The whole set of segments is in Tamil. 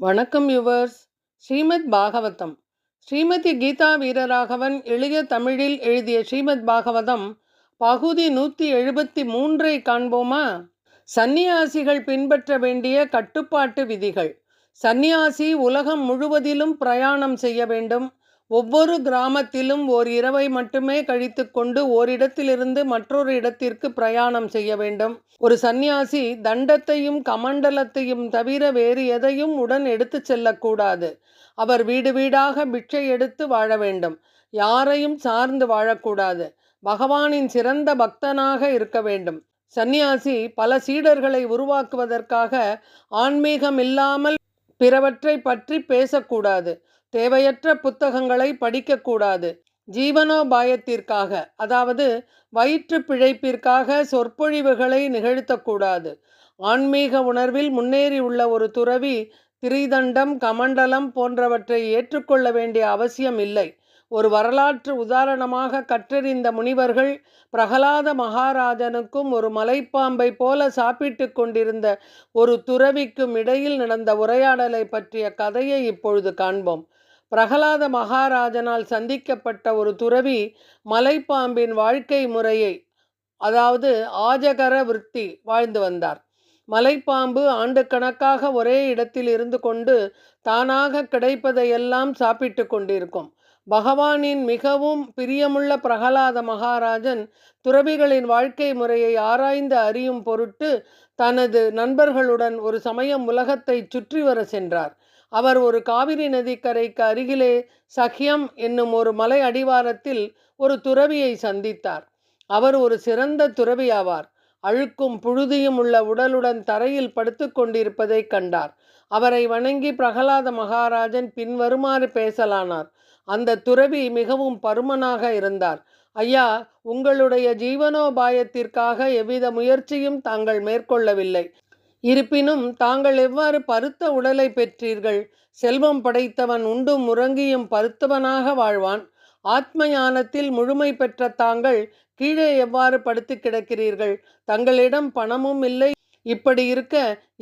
வணக்கம் யுவர்ஸ் ஸ்ரீமத் பாகவதம். ஸ்ரீமதி கீதா வீரராகவன் எளிய தமிழில் எழுதிய ஸ்ரீமத் பாகவதம் பகுதி நூற்றி எழுபத்தி மூன்றை காண்போமா? சந்நியாசிகள் பின்பற்ற வேண்டிய கட்டுப்பாட்டு விதிகள். சந்நியாசி உலகம் முழுவதிலும் பிரயாணம் செய்ய வேண்டும். ஒவ்வொரு கிராமத்திலும் ஓர் இரவை மட்டுமே கழித்து கொண்டு ஓரிடத்திலிருந்து மற்றொரு இடத்திற்கு பிரயாணம் செய்ய வேண்டும். ஒரு சந்நியாசி தண்டத்தையும் கமண்டலத்தையும் தவிர வேறு எதையும் உடன் எடுத்து செல்லக்கூடாது. அவர் வீடு வீடாக பிட்சை எடுத்து வாழ வேண்டும். யாரையும் சார்ந்து வாழக்கூடாது. பகவானின் சிறந்த பக்தனாக இருக்க வேண்டும். சந்நியாசி பல சீடர்களை உருவாக்குவதற்காக ஆன்மீகம் இல்லாமல் பிறவற்றை பற்றி பேசக்கூடாது. தேவையற்ற புத்தகங்களை படிக்கக்கூடாது. ஜீவனோபாயத்திற்காக அதாவது வயிற்று பிழைப்பிற்காக சொற்பொழிவுகளை நிகழ்த்தக்கூடாது. ஆன்மீக உணர்வில் முன்னேறியுள்ள ஒரு துறவி திரிதண்டம் கமண்டலம் போன்றவற்றை ஏற்றுக்கொள்ள வேண்டிய அவசியம் இல்லை. ஒரு வரலாற்று உதாரணமாக கற்றறிந்த முனிவர்கள் பிரகலாத மகாராஜனுக்கும் ஒரு மலைப்பாம்பை போல சாப்பிட்டு கொண்டிருந்த ஒரு துறவிக்கும் இடையில் நடந்த உரையாடலை பற்றிய கதையை இப்பொழுது காண்போம். பிரகலாத மகாராஜனால் சந்திக்கப்பட்ட ஒரு துறவி மலைப்பாம்பின் வாழ்க்கை முறையை அதாவது ஆஜகர விற்பி வாழ்ந்து வந்தார். மலைப்பாம்பு ஆண்டு கணக்காக ஒரே இடத்தில் இருந்து கொண்டு தானாக கிடைப்பதையெல்லாம் சாப்பிட்டு கொண்டிருக்கும். பகவானின் மிகவும் பிரியமுள்ள பிரகலாத மகாராஜன் துறவிகளின் வாழ்க்கை முறையை ஆராய்ந்து அறியும் பொருட்டு தனது நண்பர்களுடன் ஒரு சமயம் உலகத்தை சுற்றி வர சென்றார். அவர் ஒரு காவிரி நதிக்கரைக்கு அருகிலே சஹ்யம் என்னும் ஒரு மலை அடிவாரத்தில் ஒரு துறவியை சந்தித்தார். அவர் ஒரு சிறந்த துறவி ஆவார் அழுக்கும் புழுதியும் உள்ள உடலுடன் தரையில் படுத்து கொண்டிருப்பதை கண்டார். அவரை வணங்கி பிரகலாத மகாராஜன் பின்வருமாறு பேசலானார். அந்த துறவி மிகவும் பருமனாக இருந்தார். ஐயா உங்களுடைய ஜீவனோபாயத்திற்காக எவ்வித முயற்சியும் தாங்கள் மேற்கொள்ளவில்லை. இருப்பினும் தாங்கள் எவ்வாறு பருத்த உடலை பெற்றீர்கள்? செல்வம் படைத்தவன் உண்டும் உறங்கியும் பருத்தவனாக வாழ்வான். ஆத்ம ஞானத்தில் முழுமை பெற்ற தாங்கள் கீழே எவ்வாறு படுத்து கிடக்கிறீர்கள்? தங்களிடம் பணமும் இல்லை. இப்படி இருக்க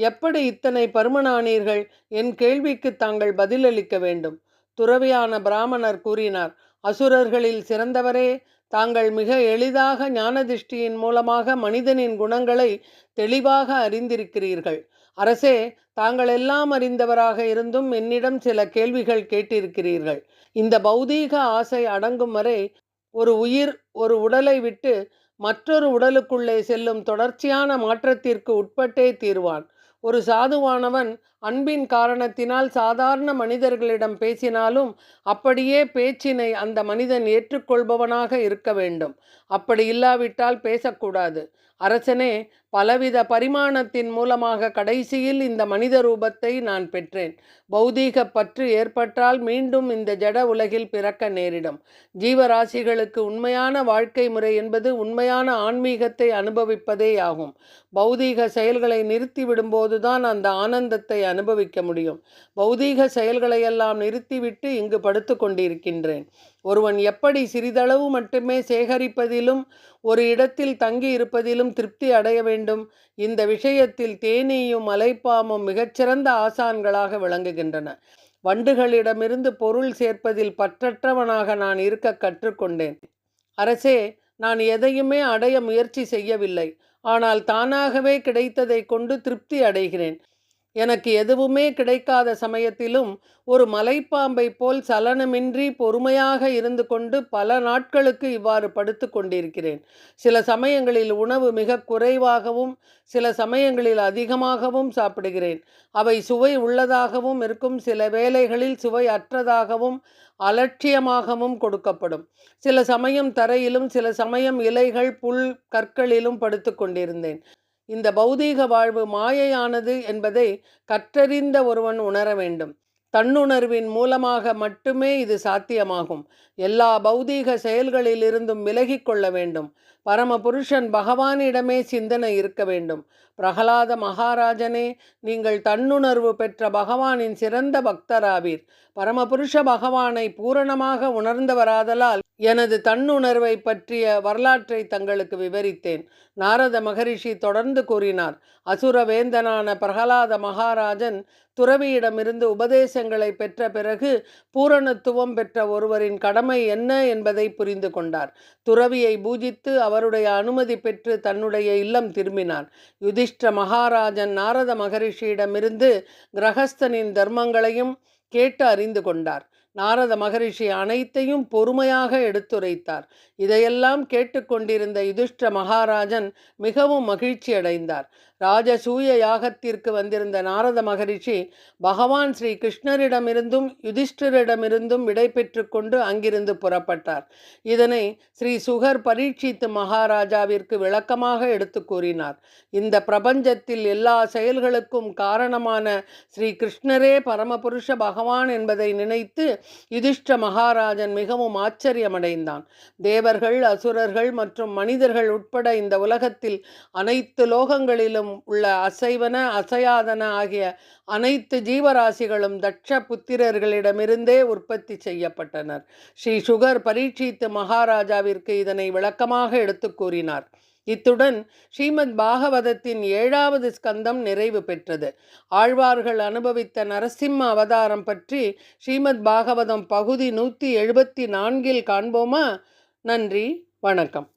எப்படி இத்தனை பருமனானீர்கள்? என் கேள்விக்கு தாங்கள் பதிலளிக்க வேண்டும். துறவியான பிராமணர் கூறினார் அசுரர்களில் சிறந்தவரே தாங்கள் மிக எளிதாக ஞானதிஷ்டியின் மூலமாக மனிதனின் குணங்களை தெளிவாக அறிந்திருக்கிறீர்கள். அரசே தாங்கள் எல்லாம் அறிந்தவராக இருந்தும் என்னிடம் சில கேள்விகள் கேட்டிருக்கிறீர்கள். இந்த பௌதீக ஆசை அடங்கும் வரை ஒரு உயிர் ஒரு உடலை விட்டு மற்றொரு உடலுக்குள்ளே செல்லும் தொடர்ச்சியான மாற்றத்திற்கு உட்பட்டே தீர்வான். ஒரு சாதுவானவன் அன்பின் காரணத்தினால் சாதாரண மனிதர்களிடம் பேசினாலும் அப்படியே பேச்சினை அந்த மனிதன் ஏற்றுக்கொள்பவனாக இருக்க வேண்டும். அப்படி இல்லாவிட்டால் பேசக்கூடாது. அரசனே பலவித பரிமாணத்தின் மூலமாக கடைசியில் இந்த மனித ரூபத்தை நான் பெற்றேன். பௌதீக பற்று ஏற்பட்டால் மீண்டும் இந்த ஜட உலகில் பிறக்க நேரிடும். ஜீவராசிகளுக்கு உண்மையான வாழ்க்கை முறை என்பது உண்மையான ஆன்மீகத்தை அனுபவிப்பதே ஆகும் பௌதீக செயல்களை நிறுத்தி விடும்போதுதான் அந்த ஆனந்தத்தை அனுபவிக்க முடியும். பௌதீக செயல்களையெல்லாம் நிறுத்திவிட்டு இங்கு படுத்து கொண்டிருக்கின்றேன். ஒருவன் எப்படி சிறிதளவு மட்டுமே சேகரிப்பதிலும் ஒரு இடத்தில் தங்கி இருப்பதிலும் திருப்தி அடைய வேண்டும். இந்த விஷயத்தில் தேனீயும் மலைப்பாமும் மிகச்சிறந்த ஆசான்களாக விளங்குகின்றன. வண்டுகளிடமிருந்து பொருள் சேர்ப்பதில் பற்றற்றவனாக நான் இருக்க கற்றுக்கொண்டேன். அரசே நான் எதையுமே அடைய முயற்சி செய்யவில்லை. ஆனால் தானாகவே கிடைத்ததை கொண்டு திருப்தி அடைகிறேன். எனக்கு எதுவுமே கிடைக்காத சமயத்திலும் ஒரு மலைப்பாம்பை போல் சலனமின்றி பொறுமையாக இருந்து கொண்டு பல நாட்களுக்கு இவ்வாறு படுத்து கொண்டிருக்கிறேன். சில சமயங்களில் உணவு மிக குறைவாகவும் சில சமயங்களில் அதிகமாகவும் சாப்பிடுகிறேன். அவை சுவை உள்ளதாகவும் இருக்கும் சில வேளைகளில் சுவை அற்றதாகவும் அலட்சியமாகவும் கொடுக்கப்படும். சில சமயம் தரையிலும் சில சமயம் இலைகள் புல் கற்களிலும் படுத்து கொண்டிருந்தேன். இந்த பௌதீக வாழ்வு மாயையானது என்பதை கற்றறிந்த ஒருவன் உணர வேண்டும். தன்னுணர்வின் மூலமாக மட்டுமே இது சாத்தியமாகும். எல்லா பௌதீக செயல்களிலிருந்தும் விலகிக் கொள்ள வேண்டும். பரமபுருஷன் பகவானிடமே சிந்தனை இருக்க வேண்டும். பிரகலாத மகாராஜனே நீங்கள் தன்னுணர்வு பெற்ற பகவானின் சிறந்த பக்தராவீர். பரமபுருஷ பகவானை பூரணமாக உணர்ந்தவராதலால் எனது தன்னுணர்வை பற்றிய வரலாற்றை தங்களுக்கு விவரித்தேன். நாரத மகரிஷி தொடர்ந்து கூறினார் அசுரவேந்தனான பிரகலாத மகாராஜன் துறவியிடமிருந்து உபதேசங்களை பெற்ற பிறகு பூரணத்துவம் பெற்ற ஒருவரின் கடமை என்ன என்பதை புரிந்து கொண்டார். துறவியை பூஜித்து அவருடைய அனுமதி பெற்று தன்னுடைய இல்லம் திரும்பினார். யுதிஷ்ட மகாராஜன் நாரத மகரிஷியிடமிருந்து கிரகஸ்தனின் தர்மங்களையும் கேட்டு அறிந்து கொண்டார். நாரத மகரிஷி அனைத்தையும் பொறுமையாக எடுத்துரைத்தார். இதையெல்லாம் கேட்டுக்கொண்டிருந்த யுதிஷ்ட மகாராஜன் மிகவும் மகிழ்ச்சி அடைந்தார். ராஜசூய யாகத்திற்கு வந்திருந்த நாரத மகரிஷி பகவான் ஸ்ரீ கிருஷ்ணரிடமிருந்தும் யுதிஷ்டரிடமிருந்தும் விடை கொண்டு அங்கிருந்து புறப்பட்டார். இதனை ஸ்ரீ சுகர் பரீட்சித்து மகாராஜாவிற்கு விளக்கமாக எடுத்து கூறினார். இந்த பிரபஞ்சத்தில் எல்லா செயல்களுக்கும் காரணமான ஸ்ரீ கிருஷ்ணரே பரமபுருஷ பகவான் என்பதை நினைத்து யுதிஷ்ட மகாராஜன் மிகவும் ஆச்சரியமடைந்தான். தேவர்கள் அசுரர்கள் மற்றும் மனிதர்கள் உட்பட இந்த உலகத்தில் அனைத்து லோகங்களிலும் உள்ள அசைவன அசையாதன ஆகிய அனைத்து ஜீவராசிகளும் தட்ச புத்திரர்களிடமிருந்தே உற்பத்தி செய்யப்பட்டனர். ஸ்ரீ சுகர் பரீட்சித்து மகாராஜாவிற்கு இதனை விளக்கமாக எடுத்து கூறினார். இத்துடன் ஸ்ரீமத் பாகவதத்தின் ஏழாவது ஸ்கந்தம் நிறைவு பெற்றது. ஆழ்வார்கள் அனுபவித்த நரசிம்ம அவதாரம் பற்றி ஸ்ரீமத் பாகவதம் பகுதி நூற்றி எழுபத்தி நான்கில் காண்போமா? நன்றி வணக்கம்.